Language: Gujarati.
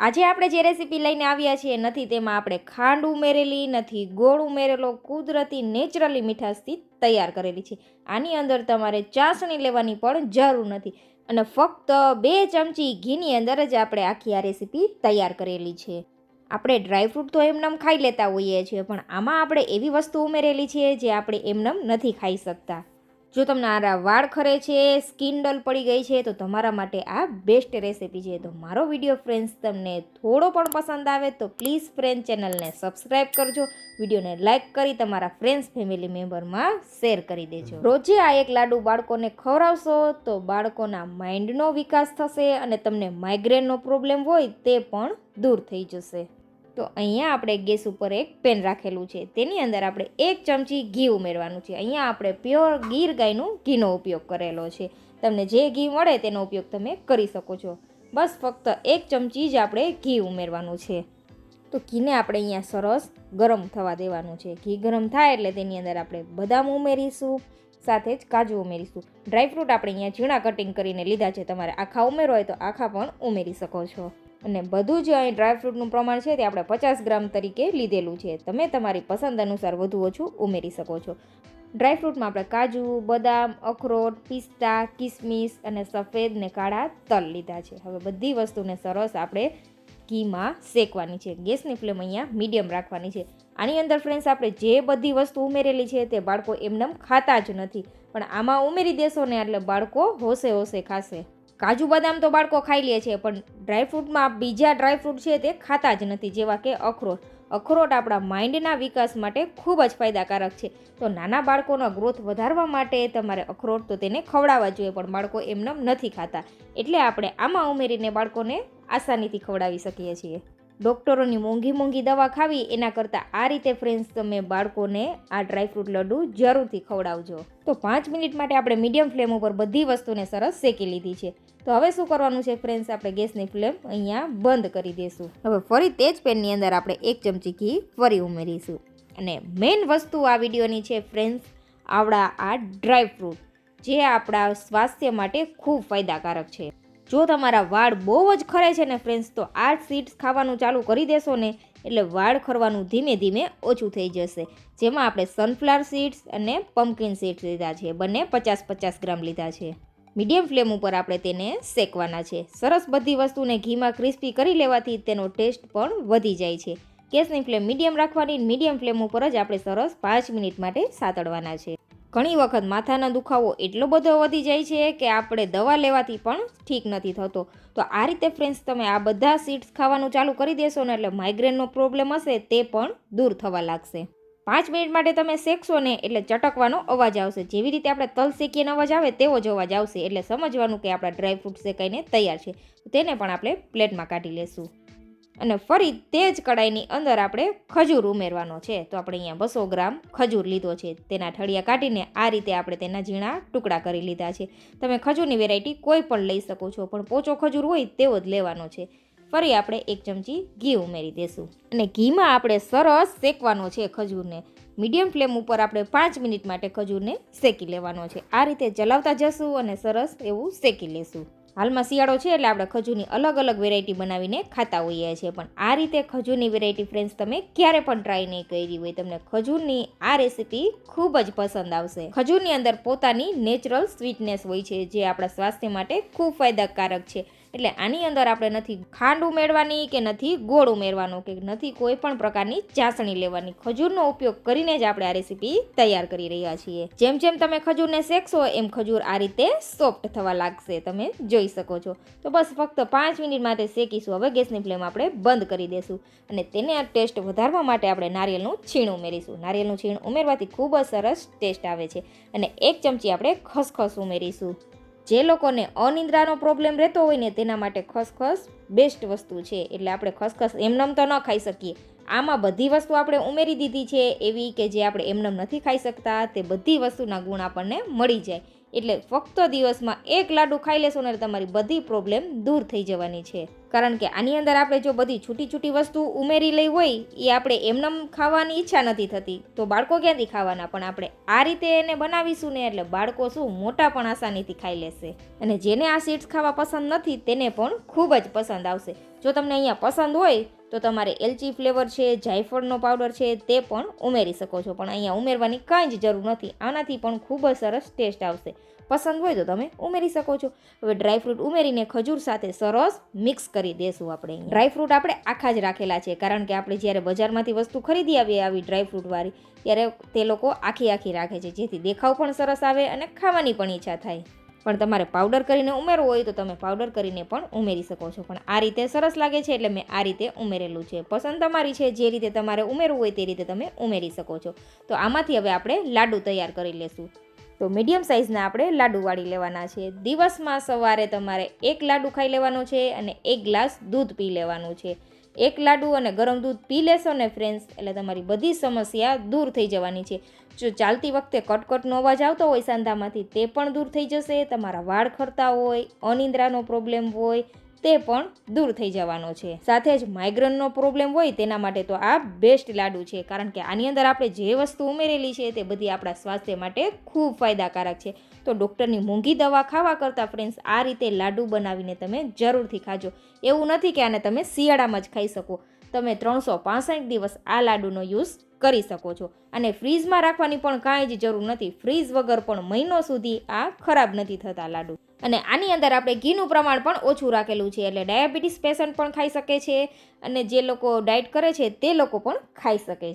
આજે આપણે જે રેસીપી લઈને આવ્યા છીએ નથી તેમાં આપણે ખાંડ ઉમેરેલી નથી, ગોળ ઉમેરેલો, કુદરતી નેચરલી મીઠાશથી તૈયાર કરેલી છે. આની અંદર તમારે ચાસણી લેવાની પણ જરૂર નથી. અને ફક્ત બે ચમચી ઘીની અંદર જ આપણે આખી આ રેસીપી તૈયાર કરેલી છે. આપણે ડ્રાયફ્રૂટ તો એમનેમ ખાઈ લેતા હોઈએ છીએ, પણ આમાં આપણે એવી વસ્તુ ઉમેરેલી છે જે આપણે એમનેમ નથી ખાઈ શકતા. જો તમને આરા વાળ ખરે છે, સ્કિન ડલ પડી ગઈ છે, તો તમારા માટે આ બેસ્ટ રેસીપી છે. તો મારો વીડિયો ફ્રેન્ડ્સ તમને થોડો પણ પસંદ આવે તો પ્લીઝ ફ્રેન્ડ ચેનલને સબસ્ક્રાઈબ કરજો. વિડીયોને લાઇક કરી તમારા ફ્રેન્ડ્સ, ફેમિલી મેમ્બરમાં શેર કરી દેજો. રોજે આ એક લાડુ બાળકોને ખવડાવશો તો બાળકોના માઇન્ડનો વિકાસ થશે અને તમને માઇગ્રેનનો પ્રોબ્લેમ હોય તે પણ દૂર થઈ જશે. તો અહીંયા આપણે ગેસ ઉપર એક પેન રાખેલું છે. તેની અંદર આપણે એક ચમચી ઘી ઉમેરવાનું છે. અહીંયા આપણે પ્યોર ગીર ગાયનું ઘીનો ઉપયોગ કરેલો છે. તમને જે ઘી મળે તેનો ઉપયોગ તમે કરી શકો છો. બસ ફક્ત એક ચમચી જ આપણે ઘી ઉમેરવાનું છે. તો ઘીને આપણે અહીંયા સરસ ગરમ થવા દેવાનું છે. ઘી ગરમ થાય એટલે તેની અંદર આપણે બદામ ઉમેરીશું, સાથે જ કાજુ ઉમેરીશું. ડ્રાયફ્રૂટ આપણે અહીંયા ઝીણા કટિંગ કરીને લીધા છે. તમારે આખા ઉમેરો હોય તો આખા પણ ઉમેરી શકો છો. અને બધું જ અહીં ડ્રાયફ્રૂટનું પ્રમાણ છે તે આપણે પચાસ ગ્રામ તરીકે લીધેલું છે. તમે તમારી પસંદ અનુસાર વધુ ઓછું ઉમેરી શકો છો. ડ્રાયફ્રૂટમાં આપણે કાજુ, બદામ, અખરોટ, પિસ્તા, કિસમિસ અને સફેદ ને કાળા તલ લીધા છે. હવે બધી વસ્તુને સરસ આપણે ઘીમાં શેકવાની છે. ગેસની ફ્લેમ અહીંયા મીડિયમ રાખવાની છે. આની અંદર ફ્રેન્ડ્સ આપણે જે બધી વસ્તુ ઉમેરેલી છે તે બાળકો એમનેમ ખાતા જ નથી. પણ આમાં ઉમેરી દેશો ને એટલે બાળકો હોશે હોશે ખાશે. કાજુ બદામ તો બાળકો ખાઈ લે છે, પણ ડ્રાયફ્રૂટમાં બીજા ડ્રાયફ્રૂટ છે તે ખાતા જ નથી, જેવા કે અખરોટ. અખરોટ આપણા માઇન્ડના વિકાસ માટે ખૂબ જ ફાયદાકારક છે. તો નાના બાળકોનો ગ્રોથ વધારવા માટે તમારે અખરોટ તો તેને ખવડાવવા જોઈએ, પણ બાળકો એમને નથી ખાતા. એટલે આપણે આમાં ઉમેરીને બાળકોને આસાનીથી ખવડાવી શકીએ છીએ. ડૉક્ટરોની મોંઘી મોંઘી દવા ખાવી, એના કરતાં આ રીતે ફ્રેન્ડ્સ તમે બાળકોને આ ડ્રાયફ્રૂટ લડ્ડુ જરૂરથી ખવડાવજો. તો પાંચ મિનિટ માટે આપણે મીડિયમ ફ્લેમ ઉપર બધી વસ્તુને સરસ શેકી લીધી છે. તો હવે શું કરવાનું છે ફ્રેન્ડ્સ આપણે ગેસની ફ્લેમ અહીંયા બંધ કરી દઈશું. હવે ફરી તે જ પેનની અંદર આપણે એક ચમચી ઘી ફરી ઉમેરીશું. અને મેઇન વસ્તુ આ વિડીયોની છે ફ્રેન્ડ્સ આવડા આ ડ્રાયફ્રૂટ જે આપણા સ્વાસ્થ્ય માટે ખૂબ ફાયદાકારક છે. જો તમારા વાળ બહુ જ ખરે છે ને ફ્રેન્ડ્સ તો આ સીડ્સ ખાવાનું ચાલુ કરી દેશો ને, એટલે વાળ ખરવાનું ધીમે ધીમે ઓછું થઈ જશે. જેમાં આપણે સનફ્લાવર સીડ્સ અને પમ્પકિન સીડ્સ લીધા છે. બંને પચાસ પચાસ ગ્રામ લીધા છે. મીડિયમ ફ્લેમ ઉપર આપણે તેને શેકવાના છે. સરસ બધી વસ્તુને ઘીમાં ક્રિસ્પી કરી લેવાથી તેનો ટેસ્ટ પણ વધી જાય છે. ગેસની ફ્લેમ મીડિયમ રાખવાની, મીડિયમ ફ્લેમ ઉપર જ આપણે સરસ પાંચ મિનિટ માટે સાતડવાના છે. ઘણી વખત માથાનો દુખાવો એટલો બધો વધી જાય છે કે આપણે દવા લેવાથી પણ ઠીક નથી થતો. તો આ રીતે ફ્રેન્ડ્સ તમે આ બધા સીડ્સ ખાવાનું ચાલુ કરી દેશો ને એટલે માઇગ્રેનનો પ્રોબ્લેમ હશે તે પણ દૂર થવા લાગશે. પાંચ મિનિટ માટે તમે શેકશો ને એટલે ચટકવાનો અવાજ આવશે. જેવી રીતે આપણે તલ શેકીને અવાજ આવે તેવો જ અવાજ આવશે. એટલે સમજવાનું કે આપણા ડ્રાયફ્રૂટ શેકાઈને તૈયાર છે. તેને પણ આપણે પ્લેટમાં કાઢી લેશું. અને ફરી તે જ કડાઈની અંદર આપણે ખજૂર ઉમેરવાનો છે. તો આપણે અહીંયા બસો ગ્રામ ખજૂર લીધો છે. તેના ઠળિયા કાઢીને આ રીતે આપણે તેના ઝીણા ટુકડા કરી લીધા છે. તમે ખજૂરની વેરાયટી કોઈ પણ લઈ શકો છો. પણ પોચો ખજૂર હોય તેવો જ લેવાનો છે. ફરી આપણે એક ચમચી ઘી ઉમેરી દેશું. અને ઘીમાં આપણે સરસ શેકવાનો છે ખજૂરને. મીડિયમ ફ્લેમ ઉપર આપણે પાંચ મિનિટ માટે ખજૂરને શેકી લેવાનો છે. આ રીતે ચલાવતા જશું અને સરસ એવું શેકી લેશું. હાલમાં શિયાળો છે એટલે આપણે ખજૂરની અલગ અલગ વેરાયટી બનાવીને ખાતા હોઈએ છીએ. પણ આ રીતે ખજૂરની વેરાયટી ફ્રેન્ડ્સ તમે ક્યારે પણ ટ્રાય નહીં કરી હોય. તમને ખજૂરની આ રેસીપી ખૂબ જ પસંદ આવશે. ખજૂરની અંદર પોતાની નેચરલ સ્વીટનેસ હોય છે, જે આપણા સ્વાસ્થ્ય માટે ખૂબ ફાયદાકારક છે. એટલે આની અંદર આપણે નથી ખાંડ ઉમેરવાની કે નથી ગોળ ઉમેરવાનો કે નથી કોઈ પણ પ્રકારની ચાસણી લેવાની. ખજૂરનો ઉપયોગ કરીને જ આપણે આ રેસીપી તૈયાર કરી રહ્યા છીએ. જેમ જેમ તમે ખજૂરને શેકશો, એમ ખજૂર આ રીતે સોફ્ટ થવા લાગશે. તમે જોઈ શકો છો. તો બસ ફક્ત પાંચ મિનિટ માટે શેકીશું. હવે ગેસની ફ્લેમ આપણે બંધ કરી દઈશું અને તેને આ ટેસ્ટ વધારવા માટે આપણે નારિયેળનું છીણ ઉમેરીશું. નારિયેળનું છીણ ઉમેરવાથી ખૂબ જ સરસ ટેસ્ટ આવે છે અને એક ચમચી આપણે ખસખસ ઉમેરીશું. જે લોકોને અનિદ્રાનો પ્રોબ્લેમ રહેતો હોય ને તેના માટે ખસખસ બેસ્ટ વસ્તુ છે. એટલે આપણે ખસખસ એમનેમ તો ન ખાઈ શકીએ. આમાં બધી વસ્તુ આપણે ઉમેરી દીધી છે એવી કે જે આપણે એમનેમ નથી ખાઈ શકતા, તે બધી વસ્તુના ગુણ આપણને મળી જાય. એટલે ફક્ત દિવસમાં એક લાડુ ખાઈ લેશો ને તમારી બધી પ્રોબ્લેમ દૂર થઈ જવાની છે. કારણ કે આની અંદર આપણે જો બધી છૂટી છૂટી વસ્તુ ઉમેરી લઈ હોય, એ આપણે એમનેમ ખાવાની ઈચ્છા નથી થતી. તો બાળકો ક્યાંથી ખાવાના? પણ આપણે આ રીતે એને બનાવીશું ને એટલે બાળકો શું મોટા પણ આસાનીથી ખાઈ લેશે. અને જેને આ સીડ્સ ખાવા પસંદ નથી, તેને પણ ખૂબ જ પસંદ આવશે. જો તમને અહીંયા પસંદ હોય તો તમારે એલચી ફ્લેવર છે, જાયફળનો પાવડર છે, તે પણ ઉમેરી શકો છો. પણ અહીંયા ઉમેરવાની કાંઈ જ જરૂર નથી. આનાથી પણ ખૂબ જ સરસ ટેસ્ટ આવશે. પસંદ હોય તો તમે ઉમેરી શકો છો. હવે ડ્રાયફ્રૂટ ઉમેરીને ખજૂર સાથે સરસ મિક્સ કરી દેશું આપણે ડ્રાયફ્રૂટ આપણે આખા જ રાખેલા છે. કારણ કે આપણે જ્યારે બજારમાંથી વસ્તુ ખરીદી આવીએ આવી ડ્રાયફ્રૂટવાળી ત્યારે તે લોકો આખી આખી રાખે છે. જેથી દેખાવ પણ સરસ આવે અને ખાવાની પણ ઈચ્છા થાય. પણ તમારે પાવડર કરીને ઉમેરવો હોય તો તમે પાવડર કરીને પણ ઉમેરી શકો છો. પણ આ રીતે સરસ લાગે છે એટલે મેં આ રીતે ઉમેરેલું છે. પસંદ તમારી છે જે રીતે તમારે ઉમેરવું હોય તે રીતે તમે ઉમેરી શકો છો. તો આમાંથી હવે આપણે લાડુ તૈયાર કરી લેશું. તો મીડિયમ સાઇઝના આપણે લાડુ વાળી લેવાના છે. દિવસમાં સવારે તમારે એક લાડુ ખાઈ લેવાનો છે અને એક ગ્લાસ દૂધ પી લેવાનું છે. એક લાડુ અને ગરમ દૂધ પી લેશો ને ફ્રેન્ડ્સ એટલે તમારી બધી સમસ્યા દૂર થઈ જવાની છે. જો ચાલતી વખતે કટકટનો અવાજ આવતો હોય સાંધામાંથી, તે પણ દૂર થઈ જશે. તમારા વાળ ખરતા હોય, અનિંદ્રાનો પ્રોબ્લેમ હોય તે પણ દૂર થઈ જવાનો છે. સાથે જ માઇગ્રેનનો પ્રોબ્લેમ હોય તેના માટે તો આ બેસ્ટ લાડુ છે. કારણ કે આની અંદર આપણે જે વસ્તુ ઉમેરેલી છે તે બધી આપણા સ્વાસ્થ્ય માટે ખૂબ ફાયદાકારક છે. તો ડૉક્ટરની મોંઘી દવા ખાવા કરતાં ફ્રેન્ડ્સ આ રીતે લાડુ બનાવીને તમે જરૂરથી ખાજો. એવું નથી કે આને તમે શિયાળામાં જ ખાઈ શકો. તમે ત્રણસો પાસઠ દિવસ આ લાડુનો યુઝ કરી શકો છો. અને ફ્રીઝમાં રાખવાની પણ કાંઈ જ જરૂર નથી. ફ્રીઝ વગર પણ મહિનો સુધી આ ખરાબ નથી થતા લાડુ. અને આની અંદર આપણે ઘીનું પ્રમાણ પણ ઓછું રાખેલું છે. એટલે ડાયાબિટીસ પેશન્ટ પણ ખાઈ શકે છે. અને જે લોકો ડાયટ કરે છે તે લોકો પણ ખાઈ શકે છે.